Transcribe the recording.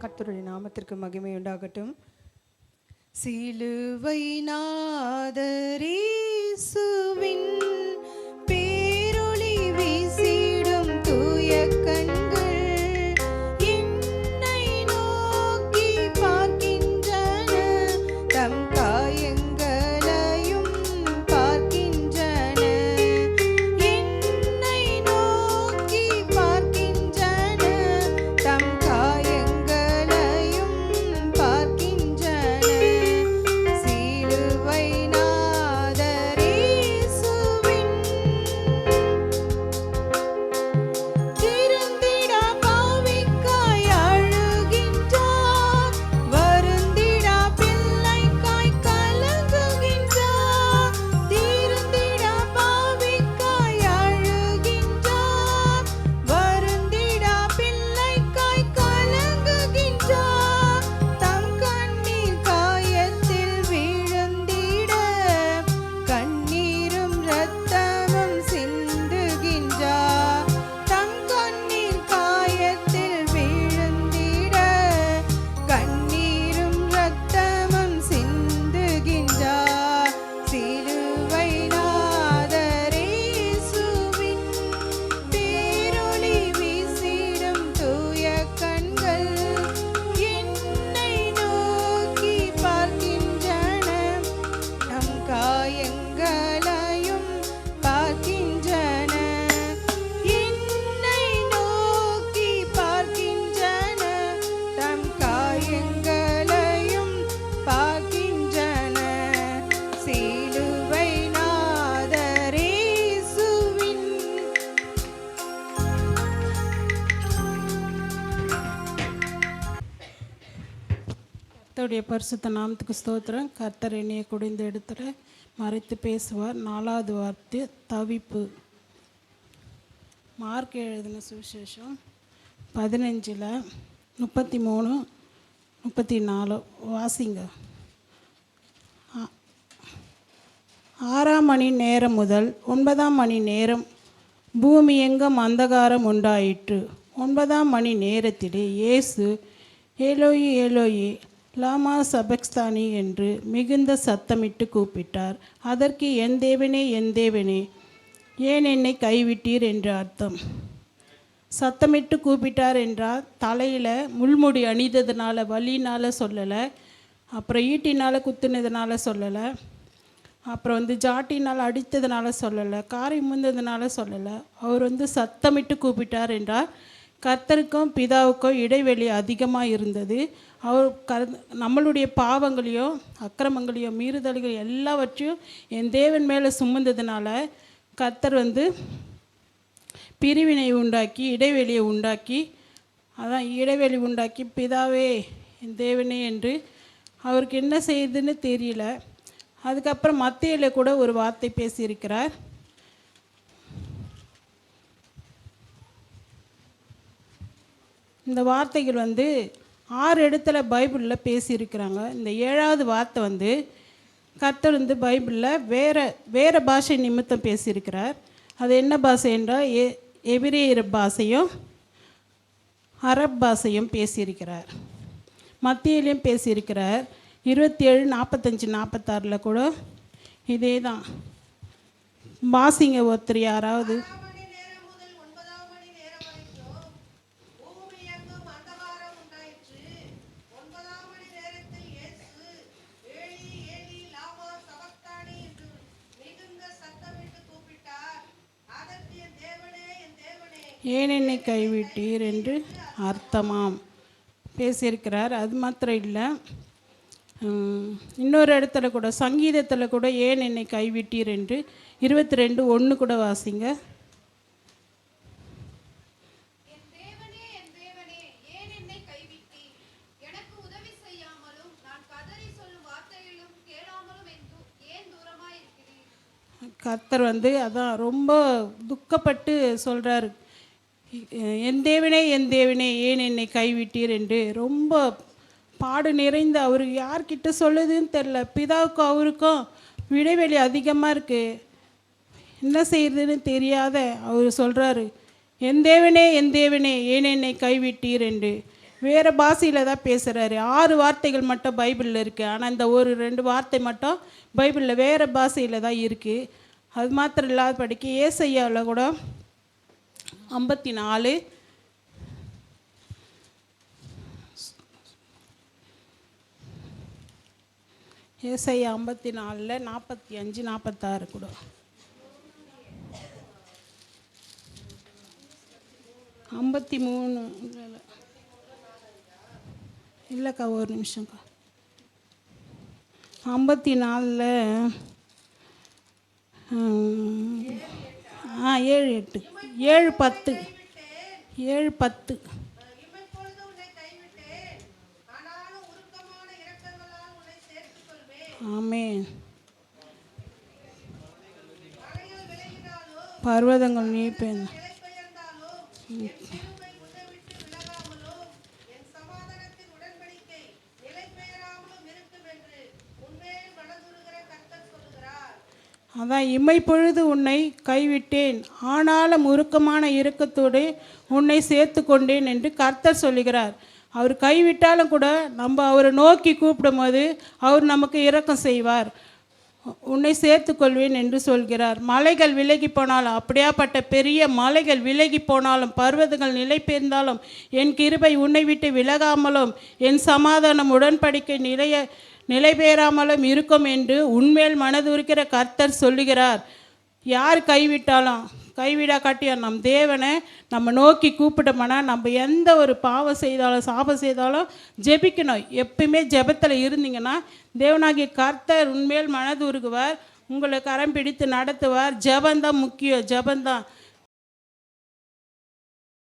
கர்த்தருடைய நாமத்திற்கு மகிமை உண்டாகட்டும். சிலுவை நாதரேசுவின் பே கர்த்தருடைய பரிசுத்த நாமத்துக்கு ஸ்தோத்திரம். கர்த்தர் என்னைய குடிந்த இடத்துல மறைத்து பேசுவார். நாலாவது வார்த்தை தவிப்பு. மார்க் எழுதின சுவிசேஷம் பதினஞ்சில் முப்பத்தி மூணு முப்பத்தி நாலு வாசிங்க ஆறாம் மணி நேரம் முதல் ஒன்பதாம் மணி நேரம் பூமி எங்கும் அந்தகாரம் உண்டாயிற்று. ஒன்பதாம் மணி நேரத்திலே இயேசு ஏலோயி ஏலோயி லாமா சபக்ஸ்தானி என்று மிகுந்த சத்தமிட்டு கூப்பிட்டார். அதற்கு என் தேவனே என் தேவனே ஏன் என்னை கைவிட்டீர்? என்று அர்த்தம். சத்தமிட்டு கூப்பிட்டார் என்றால் தலையில் முள்முடி அணிந்ததுனால வலினால் சொல்லலை அப்புறம் ஈட்டினால் குத்துனதுனால சொல்லலை அப்புறம் வந்து ஜாட்டினால் அடித்ததுனால சொல்லலை காரை முந்ததுனால சொல்லலை. அவர் வந்து சத்தமிட்டு கூப்பிட்டார் என்றால் கர்த்தருக்கும் பிதாவுக்கும் இடைவெளி அதிகமாக இருந்தது. அவர் கரு நம்மளுடைய பாவங்களையோ அக்கிரமங்களையோ மீறுதல்கள் எல்லாவற்றையும் என் தேவன் மேலே சுமந்ததுனால கர்த்தர் வந்து பிரிவினை உண்டாக்கி இடைவெளியை உண்டாக்கி அதான் இடைவெளி உண்டாக்கி பிதாவே என் தேவனே என்று அவருக்கு என்ன செய்யுதுன்னு தெரியல. அதுக்கப்புறம் மத்தியில் கூட ஒரு வார்த்தை பேசியிருக்கிறார். இந்த வார்த்தைகள் வந்து ஆறு இடத்துல பைபிளில் பேசியிருக்கிறாங்க. இந்த ஏழாவது வார்த்தை வந்து கர்த்தர் வந்து பைபிளில் வேறு வேறு பாஷை நிமித்தம் பேசியிருக்கிறார். அது என்ன பாஷை என்றால் எ எபிரேயர் பாஷையும் அரப் பாஷையும் பேசியிருக்கிறார். மத்தியிலையும் பேசியிருக்கிறார். இருபத்தி ஏழு நாற்பத்தஞ்சு நாற்பத்தாறில் கூட இதே தான் வாசிங்க ஒருத்தர் யாராவது. ஏன் என்னை கைவிட்டீர் என்று அர்த்தமாம். பேசியிருக்கிறார். அது மாத்திரம் இல்லை. இன்னொரு இடத்துல கூட சங்கீதத்தில் கூட ஏன் என்னை கைவிட்டீர் என்று இருபத்தி ரெண்டு ஒன்று கூட வாசிங்க. கர்த்தர் வந்து அதான் ரொம்ப துக்கப்பட்டு சொல்கிறார் என் தேவனே என் தேவனே ஏன் என்னை கைவிட்டீர் என்று ரொம்ப பாடு நிறைந்த அவர் யார்கிட்ட சொல்லுதுன்னு தெரில பிதாவுக்கும் அவருக்கும் விடைவெளி அதிகமாக இருக்குது என்ன செய்கிறதுன்னு தெரியாத அவர் சொல்கிறாரு என் தேவனே என் தேவனே ஏன் என்னை கைவிட்டீர்? என்று வேறு பாஷையில் தான் பேசுகிறாரு ஆறு வார்த்தைகள் மட்டும் பைபிளில் இருக்குது ஆனால் இந்த ஒரு ரெண்டு வார்த்தை மட்டும் பைபிளில் வேறு பாஷையில் தான் இருக்குது அது மாத்திரம் இல்லாத படிக்க ஏசையாவில் கூட ஐம்பத்தி நாலு ஏசை ஐம்பத்தி நாலில் நாற்பத்தி அஞ்சு நாற்பத்தாறு கூட. ஐம்பத்தி மூணு இல்லை இல்லை இல்லைக்கா ஒரு நிமிஷம்க்கா. ஐம்பத்தி நாலில் ஆ ஏழு எட்டு. ஏழு பத்து. ஏழு பத்து. ஆமே பர்வதங்கள் நீ பேர் உருக்கமான இரக்கங்களால் உன்னை சேர்த்துக் கொள்வேன் ஆமென் மலைகள் விலகினாலும் பர்வதங்கள் நீப்பேன் நிலை பெயர்ந்தாலும் என் கிருபை உன்னை விட்டு விலகாமலும் என் சமாதானத்தின் உடன்படிக்கை நிலை பெயராமலும் இருக்கும் என்று உன்மேல் மனதுருகிற கர்த்தர் சொல்லுகிறார் அதான் இமைப்பொழுது உன்னை கைவிட்டேன். ஆனாலும் உருக்கமான இறுக்கத்தோடு உன்னை சேர்த்து கொண்டேன் என்று கர்த்தர் சொல்லுகிறார். அவர் கைவிட்டாலும் கூட நம்ம அவரை நோக்கி கூப்பிடும்போது அவர் நமக்கு இரக்கம் செய்வார். உன்னை சேர்த்து கொள்வேன் என்று சொல்கிறார். மலைகள் விலகி போனாலும் அப்படியாப்பட்ட பெரிய மலைகள் விலகி போனாலும் பர்வதங்கள் நிலை பெயர்ந்தாலும் என் கிருபை உன்னை விட்டு விலகாமலும் என் சமாதானம் உடன்படிக்கை நிலைய நிலை பெறாமலும் இருக்கும் என்று உண்மையில் மனதுருக்கிற கர்த்தர் சொல்லுகிறார். யார் கைவிட்டாலும் கைவிடா காட்டிய நம் தேவனை நம்ம நோக்கி கூப்பிட்டோம்னா நம்ம எந்த ஒரு பாவம் செய்தாலும் சாபம் செய்தாலும் ஜெபிக்கணும். எப்பயுமே ஜெபத்தில் இருந்தீங்கன்னா தேவனாகிய கர்த்தர் உண்மையில் மனதுருகுவார் உங்களை கரம் பிடித்து நடத்துவார். ஜெபந்தான் முக்கியம் ஜெபந்தான்